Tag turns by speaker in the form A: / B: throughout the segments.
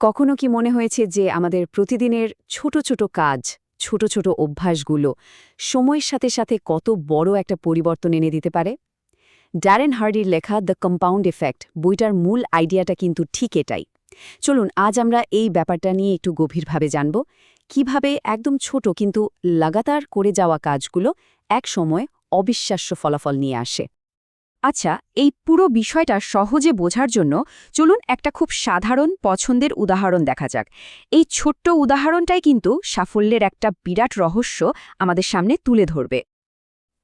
A: কখনো কি মনে হয়েছে যে আমাদের প্রতিদিনের ছোট ছোট কাজ, ছোট ছোট অভ্যাসগুলো সময়ের সাথে সাথে কত বড় একটা পরিবর্তন এনে দিতে পারে? ড্যারেন হার্ডির লেখা দ্য কম্পাউন্ড এফেক্ট বইটার মূল আইডিয়াটা কিন্তু ঠিক এটাই। চলুন, আজ আমরা এই ব্যাপারটা নিয়ে একটু গভীরভাবে জানব। কীভাবে একদম ছোট কিন্তু লাগাতার করে যাওয়া কাজগুলো এক সময় অবিশ্বাস্য ফলাফল নিয়ে আসে?
B: আচ্ছা এই পুরো বিষয়টা সহজে বোঝার জন্য চলুন একটা খুব সাধারণ পছন্দের উদাহরণ দেখা যাক। এই ছোট্ট উদাহরণটাই কিন্তু সাফল্যের একটা বিরাট রহস্য আমাদের সামনে তুলে ধরবে।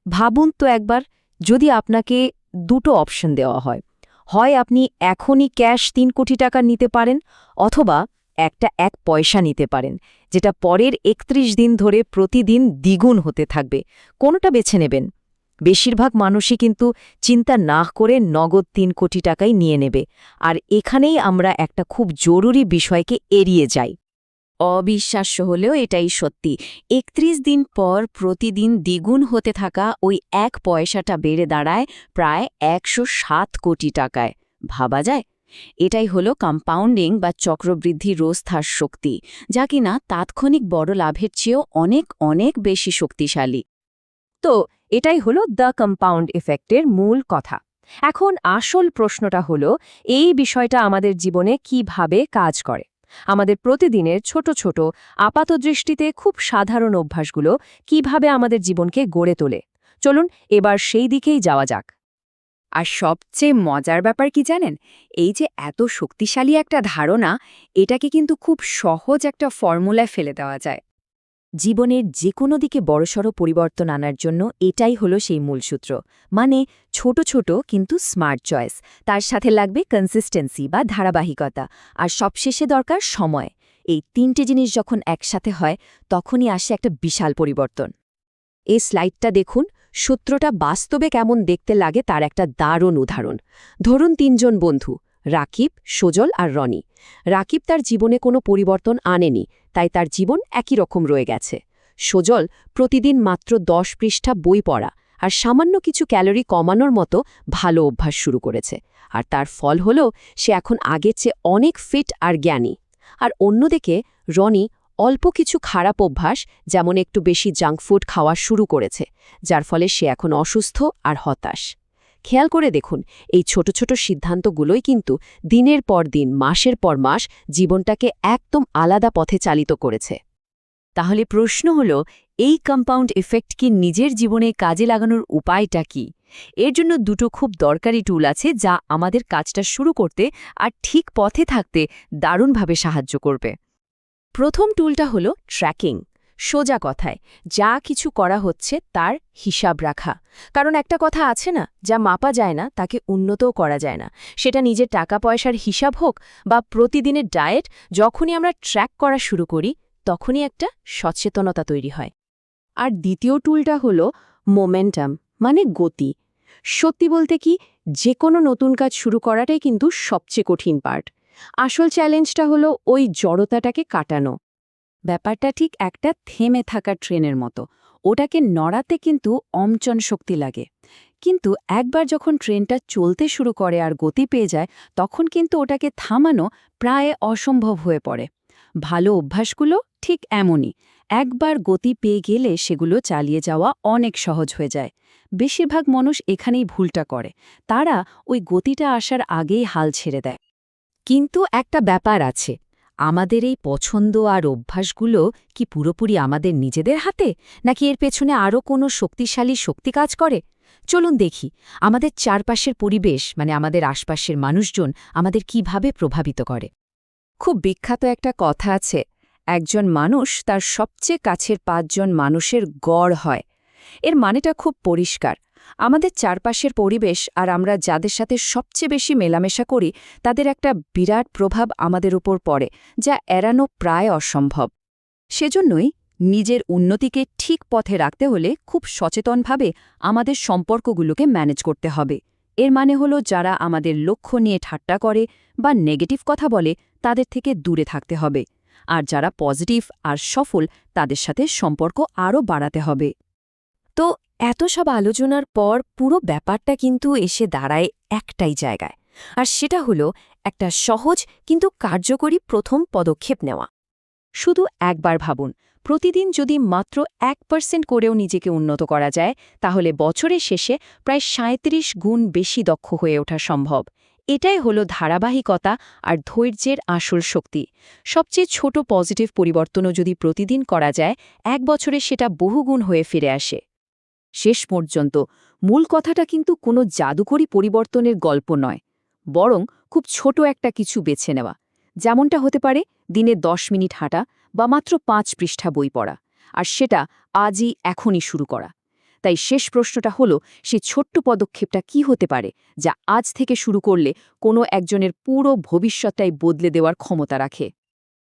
A: ভাবুন তো একবার, যদি আপনাকে দুটো অপশন দেওয়া হয়। হয় আপনি এখনই ক্যাশ তিন কোটি টাকা নিতে পারেন, অথবা একটা এক পয়সা নিতে পারেন, যেটা পরের একত্রিশ দিন ধরে প্রতিদিন দ্বিগুণ হতে থাকবে। কোনটা বেছে নেবেন। বেশিরভাগ মানুষই কিন্তু চিন্তা না করে নগদ তিন কোটি টাকাই নিয়ে নেবে। আর এখানেই আমরা একটা খুব জরুরি বিষয়কে এড়িয়ে যাই। অবিশ্বাস্য হলেও এটাই সত্যি। একত্রিশ দিন পর প্রতিদিন দ্বিগুণ হতে থাকা ওই এক পয়সাটা বেড়ে দাঁড়ায় প্রায় একশো সাত কোটি টাকায়। ভাবা যায়? এটাই হলো কম্পাউন্ডিং বা চক্রবৃদ্ধি রোস্থার শক্তি, যা কিনা তাৎক্ষণিক বড় লাভের চেয়েও অনেক অনেক বেশি শক্তিশালী।
B: তো এটাই হলো দ্য কম্পাউন্ড এফেক্টের মূল কথা। এখন আসল প্রশ্নটা হলো, এই বিষয়টা আমাদের জীবনে কীভাবে কাজ করে? আমাদের প্রতিদিনের ছোট ছোট আপাতদৃষ্টিতে খুব সাধারণ অভ্যাসগুলো কীভাবে আমাদের জীবনকে গড়ে তোলে? চলুন এবার সেই দিকেই যাওয়া যাক।
C: আর সবচেয়ে মজার ব্যাপার কি জানেন? এই যে এত শক্তিশালী একটা ধারণা, এটাকে কিন্তু খুব সহজ একটা ফর্মুলায় ফেলে দেওয়া যায়।
A: জীবনের যে কোনো দিকে বড়সড় পরিবর্তন আনার জন্য এটাই হলো সেই মূলসূত্র মানে ছোট ছোট কিন্তু স্মার্ট চয়েস। তার সাথে লাগবে কনসিস্টেন্সি বা ধারাবাহিকতা। আর সবশেষে দরকার সময়। এই তিনটে জিনিস যখন একসাথে হয়, তখনই আসে একটা বিশাল পরিবর্তন। এই স্লাইডটা দেখুন। সূত্রটা বাস্তবে কেমন দেখতে লাগে তার একটা দারুণ উদাহরণ। ধরুন তিনজন বন্ধু। রাকিব, সোজল আর রনি। রাকিব তার জীবনে কোনো পরিবর্তন আনেনি, তাই তার জীবন একই রকম রয়ে গেছে। সোজল প্রতিদিন মাত্র দশ পৃষ্ঠা বই পড়া আর সামান্য কিছু ক্যালোরি কমানোর মতো ভালো অভ্যাস শুরু করেছে। আর তার ফল হল, সে এখন আগের চেয়ে অনেক ফিট আর জ্ঞানী। আর অন্যদিকে, রনি অল্প কিছু খারাপ অভ্যাস, যেমন একটু বেশি জাঙ্ক ফুড খাওয়া শুরু করেছে, যার ফলে সে এখন অসুস্থ আর হতাশ। খেয়াল করে দেখুন, এই ছোট ছোট সিদ্ধান্তগুলোই কিন্তু দিনের পর দিন, মাসের পর মাস জীবনটাকে একদম আলাদা পথে চালিত করেছে। তাহলে প্রশ্ন হল, এই কম্পাউন্ড এফেক্ট কি নিজের জীবনে কাজে লাগানোর উপায়টা কি? এর জন্য দুটো খুব দরকারি টুল আছে যা আমাদের কাজটা শুরু করতে আর ঠিক পথে থাকতে দারুণভাবে সাহায্য করবে। প্রথম টুলটা হলো ট্র্যাকিং সোজা কথায়, যা কিছু করা হচ্ছে তার হিসাব রাখা। কারণ একটা কথা আছে না, যা মাপা যায় না, তাকে উন্নতও করা যায় না। সেটা নিজের টাকা পয়সার হিসাব হোক বা প্রতিদিনের ডায়েট, যখনই আমরা ট্র্যাক করা শুরু করি, তখনই একটা সচেতনতা তৈরি হয়। আর দ্বিতীয় টুলটা হলো মোমেন্টাম মানে গতি। সত্যি বলতে কি যে কোনো নতুন কাজ শুরু করাটাই কিন্তু সবচেয়ে কঠিন পার্ট। আসল চ্যালেঞ্জটা হলো ওই জড়তাটাকে কাটানো। ব্যাপারটা ঠিক একটা থেমে থাকা ট্রেনের মতো। ওটাকে নড়াতে কিন্তু অমচন শক্তি লাগে। কিন্তু একবার যখন ট্রেনটা চলতে শুরু করে আর গতি পেয়ে যায়, তখন কিন্তু ওটাকে থামানো প্রায় অসম্ভব হয়ে পড়ে। ভালো অভ্যাসগুলো ঠিক এমনই। একবার গতি পেয়ে গেলে সেগুলো চালিয়ে যাওয়া অনেক সহজ হয়ে যায়। বেশিরভাগ মানুষ এখানেই ভুলটা করে। তারা ওই গতিটা আসার আগেই হাল ছেড়ে দেয়। কিন্তু একটা ব্যাপার আছে। আমাদের এই পছন্দ আর অভ্যাসগুলো কি পুরোপুরি আমাদের নিজেদের হাতে? নাকি এর পেছনে আরও কোনো শক্তিশালী শক্তি কাজ করে? চলুন দেখি, আমাদের চারপাশের পরিবেশ মানে আমাদের আশপাশের মানুষজন, আমাদের কীভাবে প্রভাবিত করে? খুব বিখ্যাত একটা কথা আছে, একজন মানুষ তার সবচেয়ে কাছের পাঁচজন মানুষের গড় হয়। এর মানেটা খুব পরিষ্কার আমাদের চারপাশের পরিবেশ আর আমরা যাদের সাথে সবচেয়ে বেশি মেলামেশা করি, তাদের একটা বিরাট প্রভাব আমাদের উপর পড়ে, যা এড়ানো প্রায় অসম্ভব। সেজন্যই নিজের উন্নতিকে ঠিক পথে রাখতে হলে খুব সচেতনভাবে আমাদের সম্পর্কগুলোকে ম্যানেজ করতে হবে। এর মানে হল, যারা আমাদের লক্ষ্য নিয়ে ঠাট্টা করে বা নেগেটিভ কথা বলে, তাদের থেকে দূরে থাকতে হবে। আর যারা পজিটিভ আর সফল, তাদের সাথে সম্পর্ক আরও বাড়াতে হবে। তো এত সব আলোচনার পর পুরো ব্যাপারটা কিন্তু এসে দাঁড়ায় একটাই জায়গায়, আর সেটা হলো একটা সহজ কিন্তু কার্যকরী প্রথম পদক্ষেপ নেওয়া।
B: শুধু একবার ভাবুন, প্রতিদিন যদি মাত্র এক পার্সেন্ট করেও নিজেকে উন্নত করা যায়, তাহলে বছরের শেষে প্রায় সাঁত্রিশ গুণ বেশি দক্ষ হয়ে ওঠা সম্ভব। এটাই হলো ধারাবাহিকতা আর ধৈর্যের আসল শক্তি। সবচেয়ে ছোট পজিটিভ পরিবর্তনও যদি প্রতিদিন করা যায়, এক বছরে সেটা বহুগুণ হয়ে ফিরে আসে।
C: শেষ পর্যন্ত। মূল কথাটা কিন্তু কোনো জাদুকরী পরিবর্তনের গল্প নয়, বরং খুব ছোট একটা কিছু বেছে নেওয়া। যেমনটা হতে পারে, দিনে দশ মিনিট হাঁটা বা মাত্র পাঁচ পৃষ্ঠা বই পড়া, আর সেটা আজই এখনই শুরু করা। তাই শেষ প্রশ্নটা হলো সেই ছোট্ট পদক্ষেপটা কি হতে পারে, যা আজ থেকে শুরু করলে কোনো একজনের পুরো ভবিষ্যৎটাই বদলে দেওয়ার ক্ষমতা রাখে?